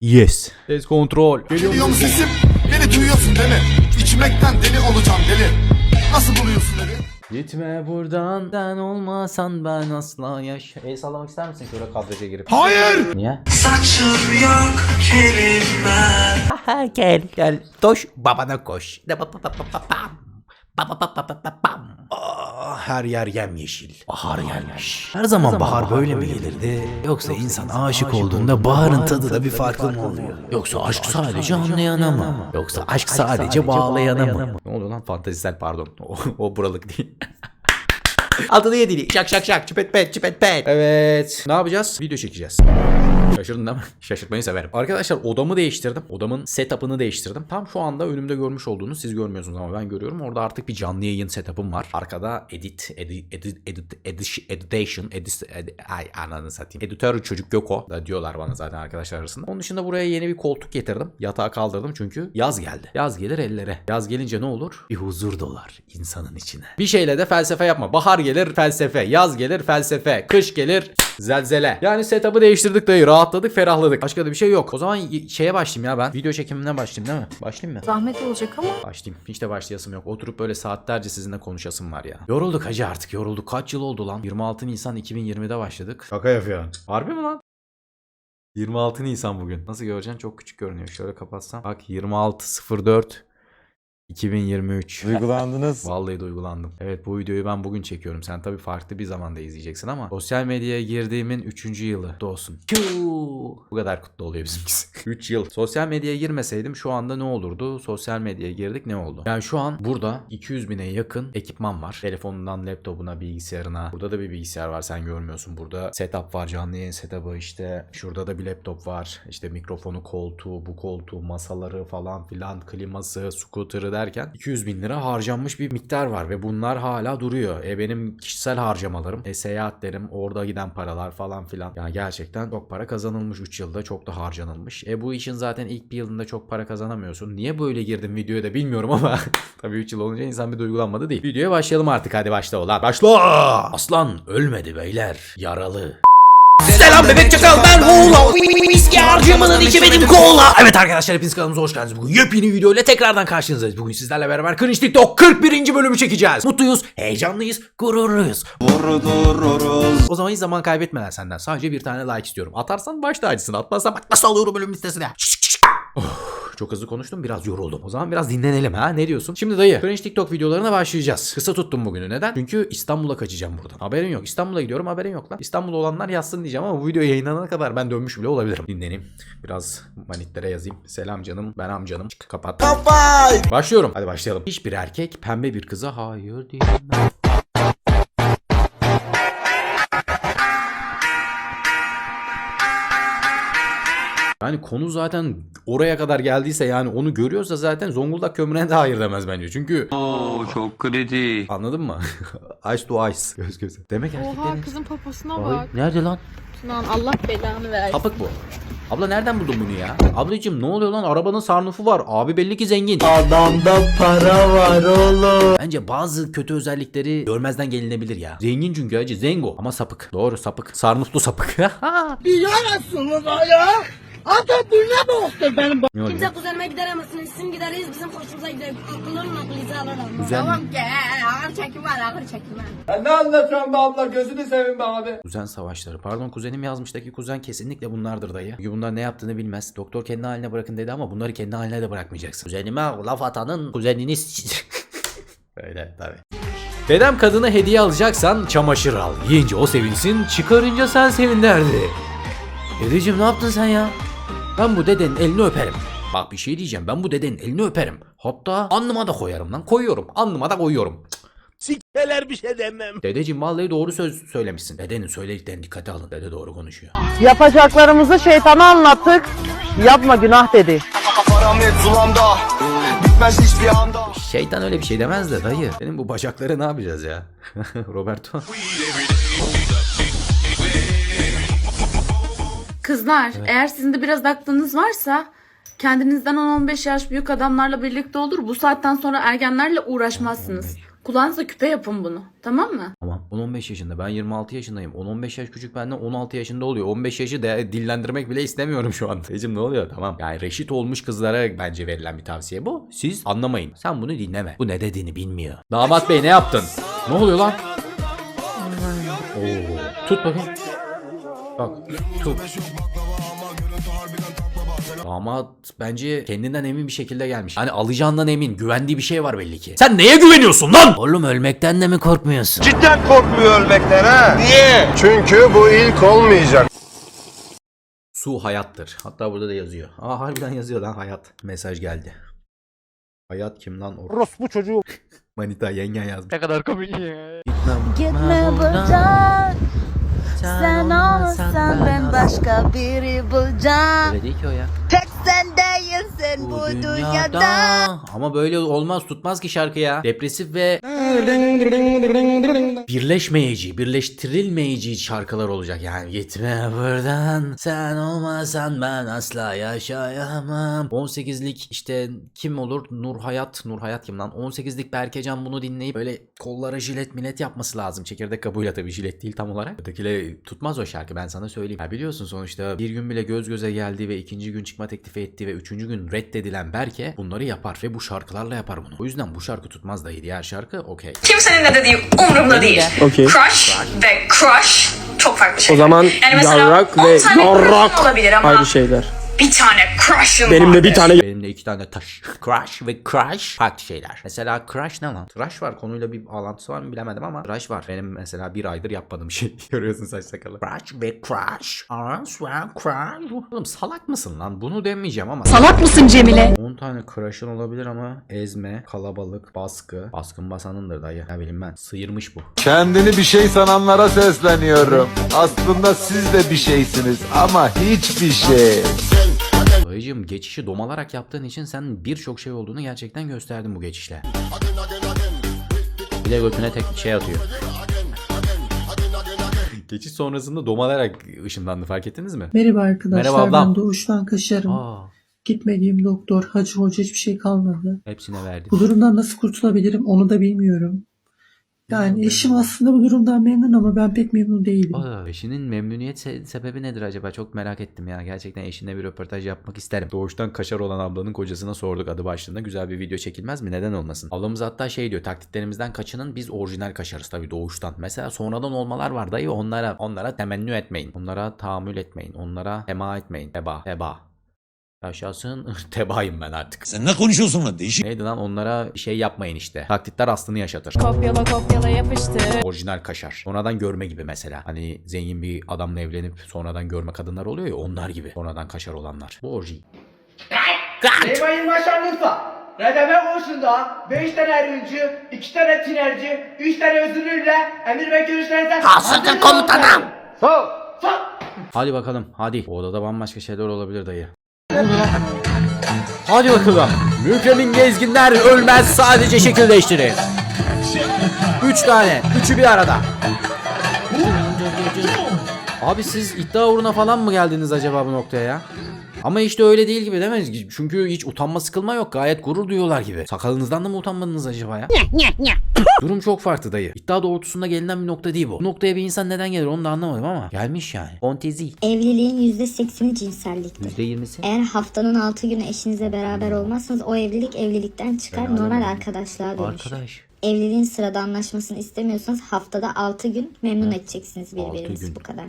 Yes. Ses kontrol. Geliyor mu sesim? Beni duyuyorsun değil mi? İçmekten deli olacağım deli. Nasıl buluyorsun evi? Gitme buradan sen olmasan ben asla yaş. El sallamak ister misin şöyle kadraja girip? Hayır! Niye? Saçım yok kelimem Aha gel gel. Toş babana koş. Da ba ba ba ba ba bam. Ba ba ba ba ba ba bam. Her yer yemyeşil. Bahar gelmiş. Her zaman, bahar, böyle mi gelirdi? Yoksa insan aşık olduğunda baharın tadı da bir farklı mı oluyor? Yoksa aşk sadece anlayana mı? Yoksa aşk sadece bağlayana mı? Ne oluyor lan fantezisel pardon. O, o buralık değil. Adını yedili. Şak şak şak. Çipet pet çipet pet. Evet. Ne yapacağız? Video çekeceğiz. Şaşırdın değil mi? Şaşırtmayı severim. Arkadaşlar odamı değiştirdim. Odamın setup'ını değiştirdim. Tam şu anda önümde görmüş olduğunuz siz görmüyorsunuz ama ben görüyorum. Orada artık bir canlı yayın setup'ım var. Arkada edit, edit, edit, edit, edit editation, edit, edit, ay ananı satayım. Editör çocuk Göko da diyorlar bana zaten arkadaşlar arasında. Onun dışında buraya yeni bir koltuk getirdim. Yatağı kaldırdım çünkü yaz geldi. Yaz gelir ellere. Yaz gelince ne olur? Bir huzur dolar insanın içine. Bir şeyle de felsefe yapma. Bahar gelir felsefe, yaz gelir felsefe, kış gelir zelzele. Yani setup'ı değiştirdik dayı. Rahatladık, ferahladık. Başka da bir şey yok. O zaman şeye başlayayım ya ben. Video çekimine başlayayım değil mi? Başlayayım mı? Zahmet olacak ama Başlayayım. Hiç de başlayasım yok. Oturup böyle saatlerce sizinle konuşasım var ya. Yorulduk hacı artık yorulduk. Kaç yıl oldu lan? 26 Nisan 2020'de başladık. Şaka yapıyorsun. Harbi mi lan? 26 Nisan bugün. Nasıl göreceksin? Çok küçük görünüyor. Şöyle kapatsam. Bak 26.04 2023. Duygulandınız. Vallahi duygulandım. Evet bu videoyu ben bugün çekiyorum. Sen tabii farklı bir zamanda izleyeceksin ama sosyal medyaya girdiğimin 3. yılı kutlu olsun. Bu kadar kutlu oluyor bizimkisi. 3 yıl. Sosyal medyaya girmeseydim şu anda ne olurdu? Sosyal medyaya girdik ne oldu? Yani şu an burada 200 bine yakın ekipman var. Telefonundan laptopuna, bilgisayarına. Burada da bir bilgisayar var sen görmüyorsun. Burada setup var canlı yayın setup'ı işte. Şurada da bir laptop var. İşte mikrofonu, koltuğu, bu koltuğu, masaları falan filan, kliması, scooter'ı derken 200 bin lira harcanmış bir miktar var ve bunlar hala duruyor. E benim kişisel harcamalarım, e seyahatlerim, orada giden paralar falan filan. Yani gerçekten çok para kazanılmış 3 yılda çok da harcanılmış. E bu işin zaten ilk bir yılında çok para kazanamıyorsun. Niye böyle girdim videoya da bilmiyorum ama tabii 3 yıl olunca insan bir duygulanmadı değil. Videoya başlayalım artık hadi başla ulan. Başla! Aslan ölmedi beyler. Yaralı. Selam bebek çakal ben Hoğla Whisky harcamanın içemedim kola. Evet arkadaşlar hepiniz kanalımıza hoş geldiniz. Bugün yepyeni video ile tekrardan karşınızdayız. Bugün sizlerle beraber Cringe TikTok 41. bölümü çekeceğiz. Mutluyuz, heyecanlıyız, gururluyuz. Vurdururuz. O zaman hiç zaman kaybetmeden senden sadece bir tane like istiyorum. Atarsan baş tacısın atmazsan bak nasıl alıyorum bölüm listesine Oh, çok hızlı konuştum biraz yoruldum. O zaman biraz dinlenelim ha ne diyorsun? Şimdi dayı Cringe TikTok videolarına başlayacağız. Kısa tuttum bugünü neden? Çünkü İstanbul'a kaçacağım buradan. Haberin yok. İstanbul'a gidiyorum haberin yok lan. İstanbul'da olanlar yazsın diyeceğim ama bu video yayınlanana kadar ben dönmüş bile olabilirim. Dinleneyim. Biraz manitlere yazayım. Selam canım ben amcanım. Çık, kapat. Başlıyorum. Hadi başlayalım. Hiçbir erkek pembe bir kıza hayır diyemez. Yani konu zaten oraya kadar geldiyse yani onu görüyorsa zaten Zonguldak kömürüne de hayır demez bence. Çünkü Oo çok kritik anladın mı? ice to ice. Göz göze. Demek oha erkeklerin... kızın poposuna Ay, bak. nerede lan? Sinan Allah belanı versin. Sapık bu. Abla nereden buldun bunu ya? Ablacığım ne oluyor lan? Arabanın sarnufu var. Abi belli ki zengin. Adamda para var oğlum. Bence bazı kötü özellikleri görmezden gelinebilir ya. Zengin çünkü hacı. Zengo. Ama sapık. Doğru sapık. Sarnuflu sapık. ne oluyor? Kimse kuzenime gidemezsiniz. Sizin gideriz bizim hoşumuza gider. Akıllı olun aklınızı alırım. Kuzen- Tamam gel. Ağır çekim var ağır çekim var. Ne anlatıyorsun be abla gözünü seveyim be abi. Kuzen savaşları. Pardon kuzenim yazmıştaki kuzen kesinlikle bunlardır dayı. Çünkü bunlar ne yaptığını bilmez. Doktor kendi haline bırakın dedi ama bunları kendi haline de bırakmayacaksın. Kuzenime laf atanın kuzenini Öyle tabii. Dedem kadına hediye alacaksan çamaşır al. Yiyince o sevinsin, çıkarınca sen sevin derdi. Dedeciğim ne yaptın sen ya? Ben bu dedenin elini öperim. Bak bir şey diyeceğim ben bu dedenin elini öperim. Hatta alnıma da koyarım lan. Koyuyorum. Alnıma da koyuyorum. Sikteler bir şey demem. Dedeciğim vallahi doğru söz söylemişsin. Dedenin söylediklerini dikkate alın. Dede doğru konuşuyor. Yapacaklarımızı şeytana anlattık. Yapma günah dedi. Paramet zulamda. Bitmez hiçbir anda. Şeytan öyle bir şey demez de dayı. Senin bu bacakları ne yapacağız ya? Roberto. Kızlar eğer sizin de biraz aklınız varsa kendinizden 10-15 yaş büyük adamlarla birlikte olur. Bu saatten sonra ergenlerle uğraşmazsınız. kulağınıza küpe yapın bunu. Tamam mı? Tamam. 10-15 yaşında. Ben 26 yaşındayım. 10-15 yaş küçük benden 16 yaşında oluyor. 15 yaşı de dillendirmek bile istemiyorum şu an Ecim ne oluyor? Tamam. Yani reşit olmuş kızlara bence verilen bir tavsiye bu. Siz anlamayın. Sen bunu dinleme. Bu ne dediğini bilmiyor. Damat bey ne yaptın? Ne oluyor lan? Oo, tut bakayım bak tut Damat bence kendinden emin bir şekilde gelmiş. Hani alacağından emin, güvendiği bir şey var belli ki. Sen neye güveniyorsun lan? Oğlum ölmekten de mi korkmuyorsun? Cidden korkmuyor ölmekten ha. Niye? Çünkü bu ilk olmayacak. Su hayattır. Hatta burada da yazıyor. Aa harbiden yazıyor lan hayat. Mesaj geldi. Hayat kim lan? Or Orospu çocuğu. Manita yengen yazmış. Ne kadar komik ya. Gitme buradan Sen olmasan ben başka biri bulacağım Öyle değil ki o ya. Tek sen değilsin bu, dünyada. Ama böyle olmaz tutmaz ki şarkı ya. Depresif ve birleşmeyici, birleştirilmeyici şarkılar olacak. Yani gitme buradan sen olmasan ben asla yaşayamam. 18'lik işte kim olur? Nur Hayat. Nur Hayat kim lan? 18'lik Berkecan bunu dinleyip böyle kollara jilet millet yapması lazım. Çekirdek kabuğuyla tabii jilet değil tam olarak. Ötekiyle tutmaz o şarkı ben sana söyleyeyim. Ya biliyorsun sonuçta bir gün bile göz göze geldi ve ikinci gün çıkma teklifi etti ve üçüncü gün reddedilen Berke bunları yapar ve bu şarkılarla yapar bunu. O yüzden bu şarkı tutmaz dahi. Diğer şarkı okey. Kimsenin ne dediği umurumda değil. Okey. Crush ve crush çok farklı O şeyler. zaman yani mesela yarrak 10 ve yarrak olabilir ama ayrı şeyler. Bir tane crush'ın Benim de bir tane Benim de iki tane taş. Crush ve crush farklı şeyler. Mesela crush ne lan? Tıraş var konuyla bir bağlantısı var mı bilemedim ama tıraş var. Benim mesela bir aydır yapmadığım şey. Görüyorsun saç sakalı. Crush ve crush. Ve crush. Oğlum salak mısın lan? Bunu demeyeceğim ama. Salak mısın Cemile? 10 tane crush'ın olabilir ama ezme, kalabalık, baskı. Baskın basanındır dayı. Ne bileyim ben. Sıyırmış bu. Kendini bir şey sananlara sesleniyorum. Aslında siz de bir şeysiniz ama hiçbir şey. Dayıcığım geçişi domalarak yaptığın için sen birçok şey olduğunu gerçekten gösterdin bu geçişle. Bir de götüne tek şey atıyor. Geçiş sonrasında domalarak ışınlandı fark ettiniz mi? Merhaba arkadaşlar Merhaba ablam. ben Doğuş'tan Kaşarım. Aa, Gitmediğim doktor, hacı hoca hiçbir şey kalmadı. hepsine verdim. Bu durumdan nasıl kurtulabilirim onu da bilmiyorum. Yani eşim aslında bu durumdan memnun ama ben pek memnun değilim. Aa, eşinin memnuniyet se- sebebi nedir acaba? Çok merak ettim ya. Gerçekten eşinle bir röportaj yapmak isterim. Doğuştan kaşar olan ablanın kocasına sorduk adı başlığında. Güzel bir video çekilmez mi? Neden olmasın? Ablamız hatta şey diyor. Taklitlerimizden kaçının biz orijinal kaşarız tabii doğuştan. Mesela sonradan olmalar var dayı. Onlara onlara temennü etmeyin. Onlara tahammül etmeyin. Onlara tema etmeyin. Teba. Yaşasın. Tebayım ben artık. Sen ne konuşuyorsun lan değişik. Neydi lan onlara şey yapmayın işte. Taklitler aslını yaşatır. Kopyala kopyala yapıştır. Orijinal kaşar. Sonradan görme gibi mesela. Hani zengin bir adamla evlenip sonradan görme kadınlar oluyor ya onlar gibi. Sonradan kaşar olanlar. Bu orijinal. Eyvahın başarılırsa. Redeme koşunda 5 tane eriyüncü, 2 tane tinerci, 3 tane özürlüyle emir ve görüşlerinize Kasırga komutanım. Sol, sol. Hadi bakalım hadi. O odada bambaşka şeyler olabilir dayı. Hadi bakalım. Mükremin gezginler ölmez sadece şekil değiştirir. Üç tane. Üçü bir arada. Abi siz iddia uğruna falan mı geldiniz acaba bu noktaya ya? Ama işte öyle değil gibi değil mi? Çünkü hiç utanma sıkılma yok. Gayet gurur duyuyorlar gibi. Sakalınızdan da mı utanmadınız acaba ya? Durum çok farklı dayı. İddia doğrultusunda gelinen bir nokta değil bu. Bu noktaya bir insan neden gelir onu da anlamadım ama. Gelmiş yani. Fantezi. Evliliğin %80'i cinselliktir. %20'si. Eğer haftanın 6 günü eşinizle beraber olmazsanız o evlilik evlilikten çıkar Ben normal arkadaşlığa dönüşür. Arkadaş. Evliliğin sıradanlaşmasını istemiyorsanız haftada 6 gün memnun edeceksiniz Altı birbirinizi bu kadar.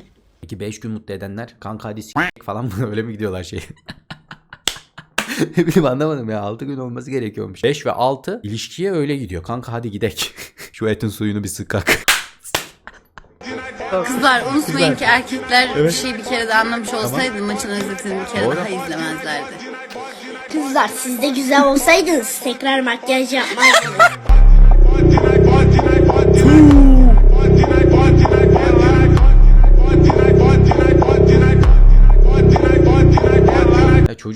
Peki 5 gün mutlu edenler kanka hadi s- falan mı öyle mi gidiyorlar şey? ne bileyim anlamadım ya 6 gün olması gerekiyormuş. 5 ve 6 ilişkiye öyle gidiyor. Kanka hadi gidek. Şu etin suyunu bir sıkak. Kızlar unutmayın ki erkekler bir şey bir kere de anlamış olsaydı maçın özetini bir kere Doğru. daha izlemezlerdi. Kızlar siz de güzel olsaydınız tekrar makyaj yapmazdınız.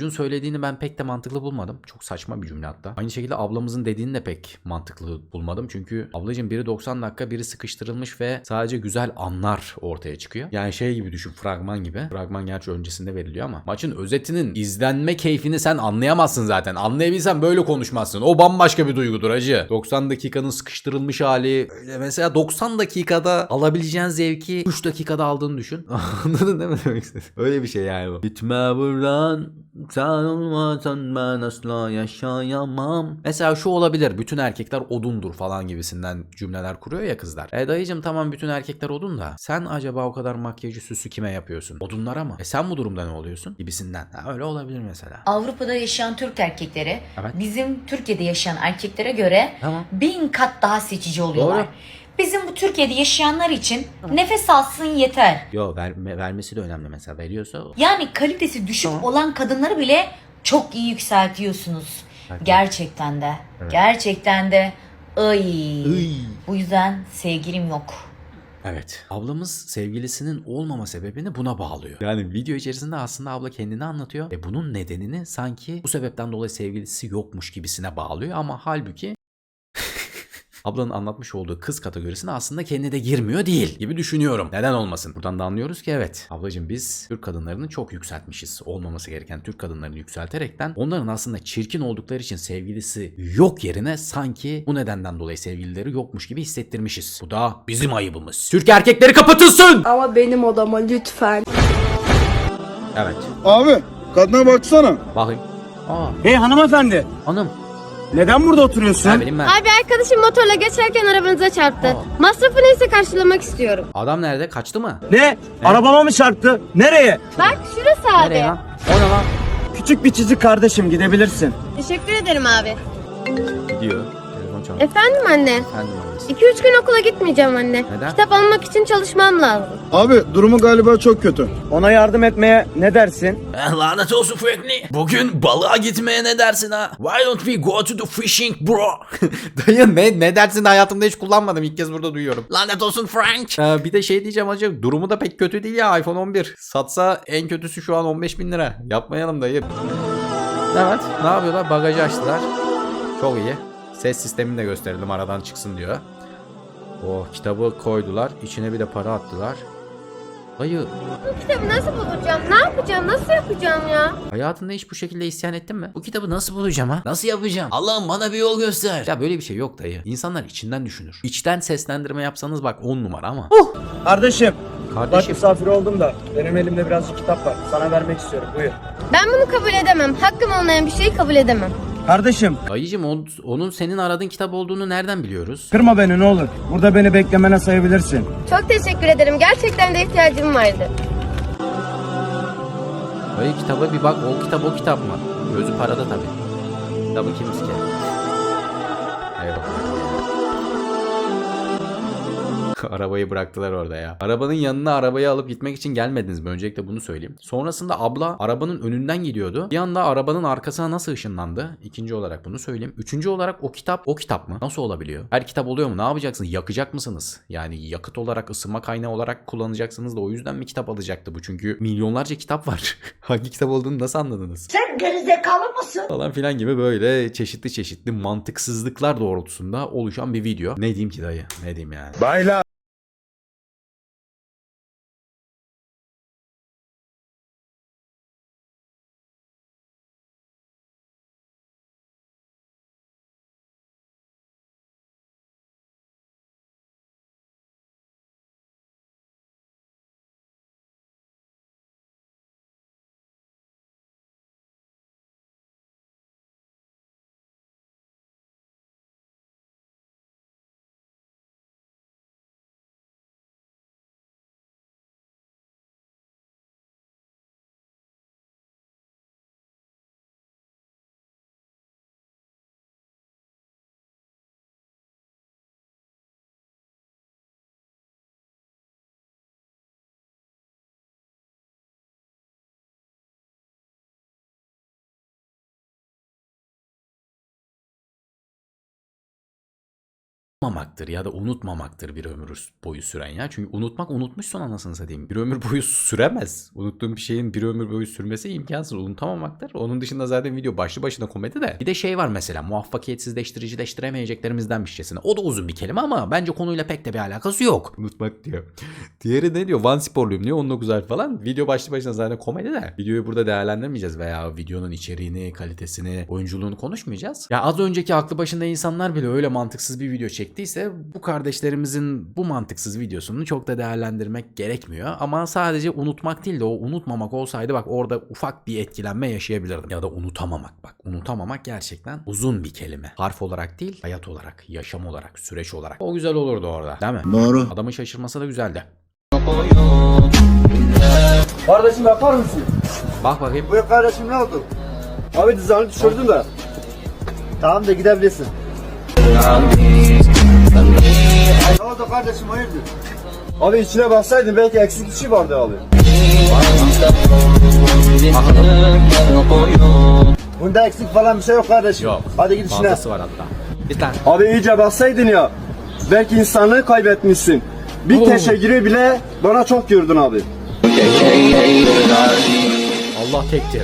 Çocuğun söylediğini ben pek de mantıklı bulmadım. Çok saçma bir cümle hatta. Aynı şekilde ablamızın dediğini de pek mantıklı bulmadım. Çünkü ablacığım biri 90 dakika biri sıkıştırılmış ve sadece güzel anlar ortaya çıkıyor. Yani şey gibi düşün fragman gibi. Fragman gerçi öncesinde veriliyor ama maçın özetinin izlenme keyfini sen anlayamazsın zaten. Anlayabilsen böyle konuşmazsın. O bambaşka bir duygudur acı. 90 dakikanın sıkıştırılmış hali. Öyle mesela 90 dakikada alabileceğin zevki 3 dakikada aldığını düşün. Anladın değil mi demek istedim? Öyle bir şey yani bu. Gitme buradan. Sen olmasan ben asla yaşayamam. Mesela şu olabilir. Bütün erkekler odundur falan gibisinden cümleler kuruyor ya kızlar. E dayıcım tamam bütün erkekler odun da. Sen acaba o kadar makyajı süsü kime yapıyorsun? Odunlara mı? E sen bu durumda ne oluyorsun? Gibisinden. Ha, öyle olabilir mesela. Avrupa'da yaşayan Türk erkekleri Evet. bizim Türkiye'de yaşayan erkeklere göre Tamam. bin kat daha seçici oluyorlar. Doğru. Bizim bu Türkiye'de yaşayanlar için nefes alsın yeter. Yo verme- vermesi de önemli mesela. Veriyorsa Yani kalitesi düşük Tamam. olan kadınları bile çok iyi yükseltiyorsunuz. Evet. Gerçekten de. Evet. Gerçekten de. Ay. Iy. Bu yüzden sevgilim yok. Evet. Ablamız sevgilisinin olmama sebebini buna bağlıyor. Yani video içerisinde aslında abla kendini anlatıyor ve bunun nedenini sanki bu sebepten dolayı sevgilisi yokmuş gibisine bağlıyor ama halbuki Ablanın anlatmış olduğu kız kategorisine aslında kendi de girmiyor değil gibi düşünüyorum. Neden olmasın? Buradan da anlıyoruz ki evet. Ablacığım biz Türk kadınlarını çok yükseltmişiz. Olmaması gereken Türk kadınlarını yükselterekten onların aslında çirkin oldukları için sevgilisi yok yerine sanki bu nedenden dolayı sevgilileri yokmuş gibi hissettirmişiz. Bu da bizim ayıbımız. Türk erkekleri kapatılsın! Ama benim odama lütfen. Evet. Abi kadına baksana. Bakayım. Aa Hey hanımefendi. hanım. Neden burada oturuyorsun? Ne ben. Abi arkadaşım motorla geçerken arabanıza çarptı. Aa. Masrafı neyse karşılamak istiyorum. Adam nerede? Kaçtı mı? Ne? Arabama mı çarptı? Nereye? Bak şurası abi. Nereye lan? O ne lan? Küçük bir çizik kardeşim gidebilirsin. Teşekkür ederim abi. Gidiyor. Telefon çalıyor. Efendim anne. Efendim. 2-3 gün okula gitmeyeceğim anne. Neden? Kitap almak için çalışmam lazım. Abi durumu galiba çok kötü. Ona yardım etmeye ne dersin? Eh, Lanet olsun Franklin. Bugün balığa gitmeye ne dersin ha? Why don't we go to the fishing bro? Dayı ne, ne dersin hayatımda hiç kullanmadım. İlk kez burada duyuyorum. Lanet olsun Frank. Ee, bir de şey diyeceğim acaba durumu da pek kötü değil ya iPhone 11. Satsa en kötüsü şu an 15 bin lira. Yapmayalım dayı. Evet ne yapıyorlar? Bagajı açtılar. Çok iyi. Ses sistemini de gösterelim aradan çıksın diyor. Oh kitabı koydular. İçine bir de para attılar. Dayı Bu kitabı nasıl bulacağım? Ne yapacağım? Nasıl yapacağım ya? Hayatında hiç bu şekilde isyan ettin mi? Bu kitabı nasıl bulacağım ha? Nasıl yapacağım? Allah'ım bana bir yol göster. Ya böyle bir şey yok dayı. İnsanlar içinden düşünür. İçten seslendirme yapsanız bak 10 numara ama. Kardeşim, bak Kardeşim misafir oldum da benim elimde birazcık kitap var. Sana vermek istiyorum. Buyur. Ben bunu kabul edemem. Hakkım olmayan bir şeyi kabul edemem. Kardeşim, dayıcım on- onun senin aradığın kitap olduğunu nereden biliyoruz? kırma beni ne olur. Burada beni beklemene sayabilirsin. Çok teşekkür ederim. Gerçekten de ihtiyacım vardı. Dayı kitaba bir bak o kitap o kitap mı? Gözü parada tabii. Kitabı kim ki? Arabayı bıraktılar orada ya. Arabanın yanına arabayı alıp gitmek için gelmediniz mi? Öncelikle bunu söyleyeyim. Sonrasında abla arabanın önünden gidiyordu. Bir anda arabanın arkasına nasıl ışınlandı? İkinci olarak bunu söyleyeyim. Üçüncü olarak o kitap o kitap mı? Nasıl olabiliyor? Her kitap oluyor mu? Ne yapacaksın? Yakacak mısınız? Yani yakıt olarak ısınma kaynağı olarak kullanacaksınız da o yüzden mi kitap alacaktı bu? Çünkü milyonlarca kitap var. Hangi kitap olduğunu nasıl anladınız? Sen gerizekalı mısın? falan filan gibi böyle çeşitli çeşitli mantıksızlıklar doğrultusunda oluşan bir video. Ne diyeyim ki dayı? Ne diyeyim yani? Baylar. Unutmamaktır ya da unutmamaktır bir ömür boyu süren ya. Çünkü unutmak unutmuşsun anasını satayım. Bir ömür boyu süremez. Unuttuğun bir şeyin bir ömür boyu sürmesi imkansız. Unutamamaktır. Onun dışında zaten video başlı başına komedi de. Bir de şey var mesela muvaffakiyetsizleştiricileştiremeyeceklerimizden bir şeysine. O da uzun bir kelime ama bence konuyla pek de bir alakası yok. Unutmak diyor. Diğeri ne diyor? Van sporluyum diyor 19 ay falan. Video başlı başına zaten komedi de. Videoyu burada değerlendirmeyeceğiz veya videonun içeriğini, kalitesini, oyunculuğunu konuşmayacağız. Ya az önceki aklı başında insanlar bile öyle mantıksız bir video çektiyse bu kardeşlerimizin bu mantıksız videosunu çok da değerlendirmek gerekmiyor. Ama sadece unutmak değil de o unutmamak olsaydı bak orada ufak bir etkilenme yaşayabilirdim. Ya da unutamamak bak. Unutamamak gerçekten uzun bir kelime. Harf olarak değil, hayat olarak, yaşam olarak, süreç olarak. O güzel olurdu orada. Değil mi? Doğru Adamın şaşırması da güzeldi. Kardeşim yapar mısın? Bak bakayım. Buyur kardeşim ne oldu? Abi dizanı düşürdüm de. Tamam da gidebilirsin. Ne oldu kardeşim hayırdır? Abi içine baksaydın belki eksik bir şey vardı abi. Bunda eksik falan bir şey yok kardeşim. Yok. Hadi git işine. Fazlası var hatta. Bir tane. Abi iyice baksaydın ya. Belki insanlığı kaybetmişsin. Bir Oo. teşekkürü bile bana çok yordun abi. Allah tektir.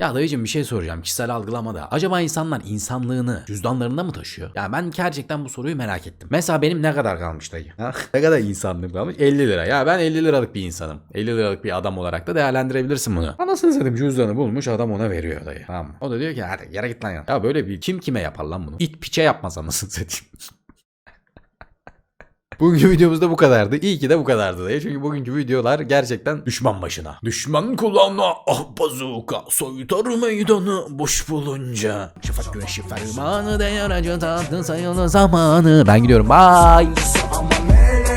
Ya dayıcım bir şey soracağım kişisel algılamada. Acaba insanlar insanlığını cüzdanlarında mı taşıyor? Ya ben gerçekten bu soruyu merak ettim. Mesela benim ne kadar kalmış dayı? Ha? ne kadar insanlığım kalmış? 50 lira. Ya ben 50 liralık bir insanım. 50 liralık bir adam olarak da değerlendirebilirsin bunu. Anasını satayım cüzdanı bulmuş adam ona veriyor dayı. Tamam. O da diyor ki hadi yere git lan ya. Ya böyle bir kim kime yapar lan bunu? İt piçe yapmaz anasını satayım. Bugünkü videomuzda bu kadardı. İyi ki de bu kadardı dayı. Çünkü bugünkü videolar gerçekten düşman başına. Düşman kulağına ah bazuka soytar meydanı boş bulunca. Şafak güneşi fermanı değer acı tatlı sayılı zamanı. Ben gidiyorum bye.